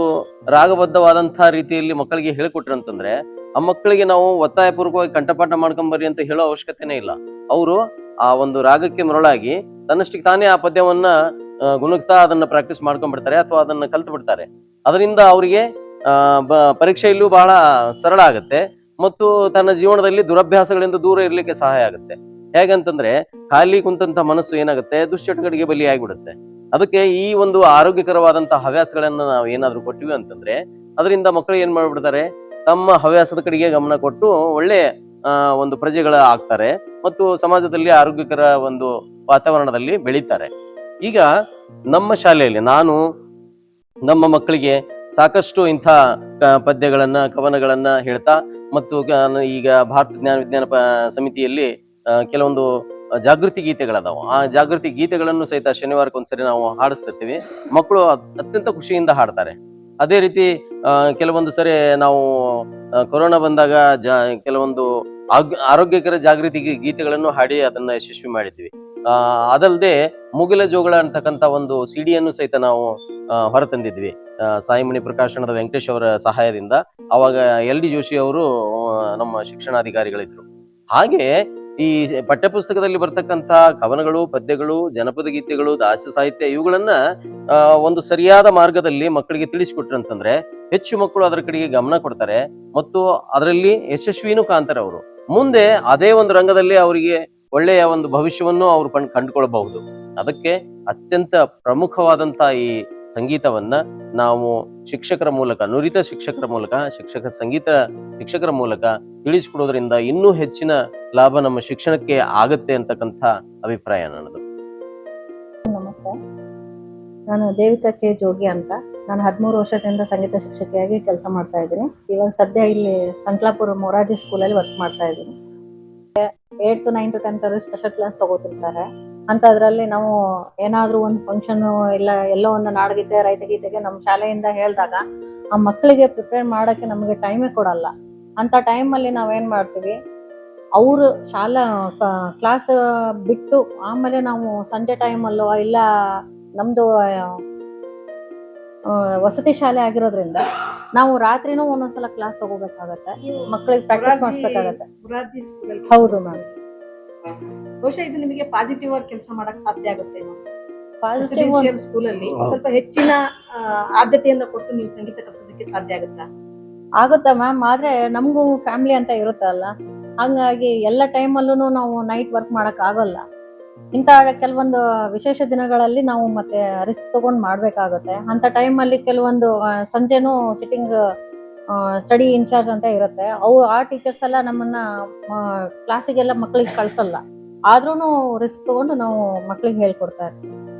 ರಾಗಬದ್ಧವಾದಂಥ ರೀತಿಯಲ್ಲಿ ಮಕ್ಕಳಿಗೆ ಹೇಳಿಕೊಟ್ರಂತಂದ್ರೆ ಆ ಮಕ್ಕಳಿಗೆ ನಾವು ಒತ್ತಾಯಪೂರ್ವಕವಾಗಿ ಕಂಠಪಾಠ ಮಾಡ್ಕೊಂಬರ್ರಿ ಅಂತ ಹೇಳೋ ಅವಶ್ಯಕತೆನೇ ಇಲ್ಲ. ಅವರು ಆ ಒಂದು ರಾಗಕ್ಕೆ ಮರಳಾಗಿ ತನ್ನಷ್ಟಕ್ಕೆ ತಾನೇ ಆ ಪದ್ಯವನ್ನ ಗುಣಗ್ತಾ ಅದನ್ನ ಪ್ರಾಕ್ಟೀಸ್ ಮಾಡ್ಕೊಂಡ್ಬಿಡ್ತಾರೆ ಅಥವಾ ಅದನ್ನ ಕಲ್ತು ಬಿಡ್ತಾರೆ ಅದರಿಂದ ಅವರಿಗೆ ಪರೀಕ್ಷೆಯಲ್ಲೂ ಬಹಳ ಸರಳ ಆಗುತ್ತೆ ಮತ್ತು ತನ್ನ ಜೀವನದಲ್ಲಿ ದುರಭ್ಯಾಸಗಳಿಂದ ದೂರ ಇರಲಿಕ್ಕೆ ಸಹಾಯ ಆಗುತ್ತೆ. ಹೇಗಂತಂದ್ರೆ, ಖಾಲಿ ಕುಂತಂತ ಮನಸ್ಸು ಏನಾಗುತ್ತೆ? ದುಶ್ಚಟಗಳಿಗೆ ಬಲಿಯಾಗಿಬಿಡುತ್ತೆ. ಅದಕ್ಕೆ ಈ ಒಂದು ಆರೋಗ್ಯಕರವಾದಂತಹ ಹವ್ಯಾಸಗಳನ್ನ ನಾವು ಏನಾದ್ರೂ ಕೊಟ್ಟಿವಿ ಅಂತಂದ್ರೆ, ಅದರಿಂದ ಮಕ್ಕಳು ಏನ್ ಮಾಡ್ಬಿಡ್ತಾರೆ? ತಮ್ಮ ಹವ್ಯಾಸದ ಕಡೆಗೆ ಗಮನ ಕೊಟ್ಟು ಒಳ್ಳೆ ಒಂದು ಪ್ರಜೆಗಳ ಆಗ್ತಾರೆ ಮತ್ತು ಸಮಾಜದಲ್ಲಿ ಆರೋಗ್ಯಕರ ಒಂದು ವಾತಾವರಣದಲ್ಲಿ ಬೆಳೀತಾರೆ. ಈಗ ನಮ್ಮ ಶಾಲೆಯಲ್ಲಿ ನಾನು ನಮ್ಮ ಮಕ್ಕಳಿಗೆ ಸಾಕಷ್ಟು ಇಂಥ ಪದ್ಯಗಳನ್ನ, ಕವನಗಳನ್ನ ಹೇಳ್ತಾ ಮತ್ತು ಈಗ ಭಾರತ ಜ್ಞಾನ ವಿಜ್ಞಾನ ಸಮಿತಿಯಲ್ಲಿ ಕೆಲವೊಂದು ಜಾಗೃತಿ ಗೀತೆಗಳದಾವ. ಆ ಜಾಗೃತಿ ಗೀತೆಗಳನ್ನು ಸಹಿತ ಶನಿವಾರಕ್ಕೊಂದ್ಸರಿ ನಾವು ಹಾಡಿಸ್ತಿರ್ತೀವಿ. ಮಕ್ಕಳು ಅತ್ಯಂತ ಖುಷಿಯಿಂದ ಹಾಡ್ತಾರೆ. ಅದೇ ರೀತಿ ಕೆಲವೊಂದು ಸರಿ ನಾವು ಕೊರೋನಾ ಬಂದಾಗ ಜ, ಕೆಲವೊಂದು ಆರೋಗ್ಯಕರ ಜಾಗೃತಿ ಗೀತೆಗಳನ್ನು ಹಾಡಿ ಅದನ್ನ ಯಶಸ್ವಿ ಮಾಡಿದ್ವಿ. ಅದಲ್ಲದೆ ಮುಗಿಲ ಜೋಗಳ ಅಂತಕ್ಕಂಥ ಒಂದು ಸಿಡಿಯನ್ನು ಸಹಿತ ನಾವು ಹೊರತಂದಿದ್ವಿ. ಸಾಯಿಮಣಿ ಪ್ರಕಾಶನದ ವೆಂಕಟೇಶ್ ಅವರ ಸಹಾಯದಿಂದ. ಅವಾಗ ಎಲ್ ಡಿ ಜೋಶಿ ಅವರು ನಮ್ಮ ಶಿಕ್ಷಣಾಧಿಕಾರಿಗಳಿದ್ರು. ಹಾಗೆ ಈ ಪಠ್ಯಪುಸ್ತಕದಲ್ಲಿ ಬರ್ತಕ್ಕಂಥ ಕವನಗಳು, ಪದ್ಯಗಳು, ಜನಪದ ಗೀತೆಗಳು ದಾಸ ಸಾಹಿತ್ಯ ಇವುಗಳನ್ನ ಒಂದು ಸರಿಯಾದ ಮಾರ್ಗದಲ್ಲಿ ಮಕ್ಕಳಿಗೆ ತಿಳಿಸಿಕೊಟ್ರಂತಂದ್ರೆ ಹೆಚ್ಚು ಮಕ್ಕಳು ಅದರ ಕಡೆಗೆ ಗಮನ ಕೊಡ್ತಾರೆ. ಮತ್ತು ಅದರಲ್ಲಿ ಯಶಸ್ವಿನೂ ಕಾಣ್ತಾರೆ ಅವರು. ಮುಂದೆ ಅದೇ ಒಂದು ರಂಗದಲ್ಲಿ ಅವರಿಗೆ ಒಳ್ಳೆಯ ಒಂದು ಭವಿಷ್ಯವನ್ನು ಅವರು ಕಂಡು, ಕಂಡುಕೊಳ್ಬಹುದು. ಅದಕ್ಕೆ ಅತ್ಯಂತ ಪ್ರಮುಖವಾದಂತ ಈ ಸಂಗೀತವನ್ನ ನಾವು ಶಿಕ್ಷಕರ ಮೂಲಕ, ನುರಿತ ಶಿಕ್ಷಕರ ಮೂಲಕ, ಶಿಕ್ಷಕ ಸಂಗೀತ ಶಿಕ್ಷಕರ ಮೂಲಕ ತಿಳಿಸಿಕೊಡೋದ್ರಿಂದ ಇನ್ನೂ ಹೆಚ್ಚಿನ ಲಾಭ ನಮ್ಮ ಶಿಕ್ಷಣಕ್ಕೆ ಆಗತ್ತೆ ಅಂತಕ್ಕಂಥ ಅಭಿಪ್ರಾಯ ನನ್ನದು. ನಮಸ್ತೆ. ನಾನು ದೇವಿಕಾ ಕೆ. ಜೋಗಿ ಅಂತ. ನಾನು ಹದಿಮೂರು ವರ್ಷದಿಂದ ಸಂಗೀತ ಶಿಕ್ಷಕಿಯಾಗಿ ಕೆಲಸ ಮಾಡ್ತಾ ಇದ್ದೀನಿ. ಇವಾಗ ಸದ್ಯ ಇಲ್ಲಿ ಸಂಕ್ಲಾಪುರ ಮೊರಾರ್ಜಿ ಸ್ಕೂಲಲ್ಲಿ ವರ್ಕ್ ಮಾಡ್ತಾ ಇದ್ದೀನಿ. ಏಯ್ತು ನೈನ್ತ್ ಟೆಂತ್ ಅವರು ಸ್ಪೆಷಲ್ ಕ್ಲಾಸ್ ತಗೋತಿರ್ತಾರೆ. ಅಂಥದ್ರಲ್ಲಿ ನಾವು ಏನಾದರೂ ಒಂದು ಫಂಕ್ಷನ್ ಇಲ್ಲ ಎಲ್ಲೋ ಒಂದು ನಾಡಗೀತೆ ರೈತಗೀತೆಗೆ ನಮ್ಮ ಶಾಲೆಯಿಂದ ಹೇಳಿದಾಗ ಆ ಮಕ್ಕಳಿಗೆ ಪ್ರಿಪೇರ್ ಮಾಡೋಕ್ಕೆ ನಮಗೆ ಟೈಮೇ ಕೊಡಲ್ಲ. ಅಂತ ಟೈಮಲ್ಲಿ ನಾವೇನು ಮಾಡ್ತೀವಿ ಅವರು ಶಾಲಾ ಕ್ಲಾಸ್ ಬಿಟ್ಟು ಆಮೇಲೆ ನಾವು ಸಂಜೆ ಟೈಮಲ್ಲೋ ಇಲ್ಲ ನಮ್ದು ಆ, ವಸತಿ ಶಾಲೆ ಆಗಿರೋದ್ರಿಂದ ನಾವು ರಾತ್ರಿನೂ ಒಂದೊಂದ್ಸಲ ಕ್ಲಾಸ್ ತಗೋಬೇಕಾಗತ್ತೆ. ಮಕ್ಕಳಿಗೆ ಪ್ರಾಕ್ಟೀಸ್ ಮಾಡಿಸ್ಬೇಕಾಗತ್ತೆ. ಮುರಾರ್ಜಿ ಹೌದು ಮ್ಯಾಮ್ ಬಹುಶಃ ಇದು ನಿಮಗೆ ಪಾಸಿಟಿವ್ ಆಗಿ ಕೆಲಸ ಮಾಡಕ್ ಸಾಧ್ಯ ಆಗುತ್ತೆ ಪಾಸಿಟಿವ್ ಸ್ಕೂಲಲ್ಲಿ ಹೌದು. ಸ್ವಲ್ಪ ಹೆಚ್ಚಿನ ಆ, ಆದ್ಯತೆಯನ್ನ ಕೊಟ್ಟು ನೀವು ಸಂಗೀತ ಕಲಿಸೋದಕ್ಕೆ ಸಾಧ್ಯ ಆಗುತ್ತಾ? ಆಗುತ್ತಾ ಮ್ಯಾಮ್ ಆದ್ರೆ ನಮಗೂ ಫ್ಯಾಮಿಲಿ ಅಂತ ಇರುತ್ತಲ್ಲ. ಹಂಗಾಗಿ ಎಲ್ಲ ಟೈಮಲ್ಲೂ ನಾವು ನೈಟ್ ವರ್ಕ್ ಮಾಡಕ್ ಆಗಲ್ಲ. ಇಂಥ ಕೆಲವೊಂದು ವಿಶೇಷ ದಿನಗಳಲ್ಲಿ ನಾವು ಮತ್ತೆ ರಿಸ್ಕ್ ತಗೊಂಡ್ ಮಾಡಬೇಕಾಗುತ್ತೆ. ಅಂತ ಟೈಮಲ್ಲಿ ಕೆಲವೊಂದು ಸಂಜೆನೂ ಸಿಟ್ಟಿಂಗ್ ಸ್ಟಡಿ ಇನ್ಚಾರ್ಜ್ ಅಂತ ಇರುತ್ತೆ. ಅವು, ಆ ಟೀಚರ್ಸ್ ಎಲ್ಲ ನಮ್ಮನ್ನ ಕ್ಲಾಸಿಗೆಲ್ಲ ಮಕ್ಕಳಿಗೆ ಕಳ್ಸಲ್ಲ. ಆದ್ರೂ ರಿಸ್ಕ್ ತಗೊಂಡು ನಾವು ಮಕ್ಕಳಿಗೆ ಹೇಳ್ಕೊಡ್ತಾ ಇರ್ತೀವಿ.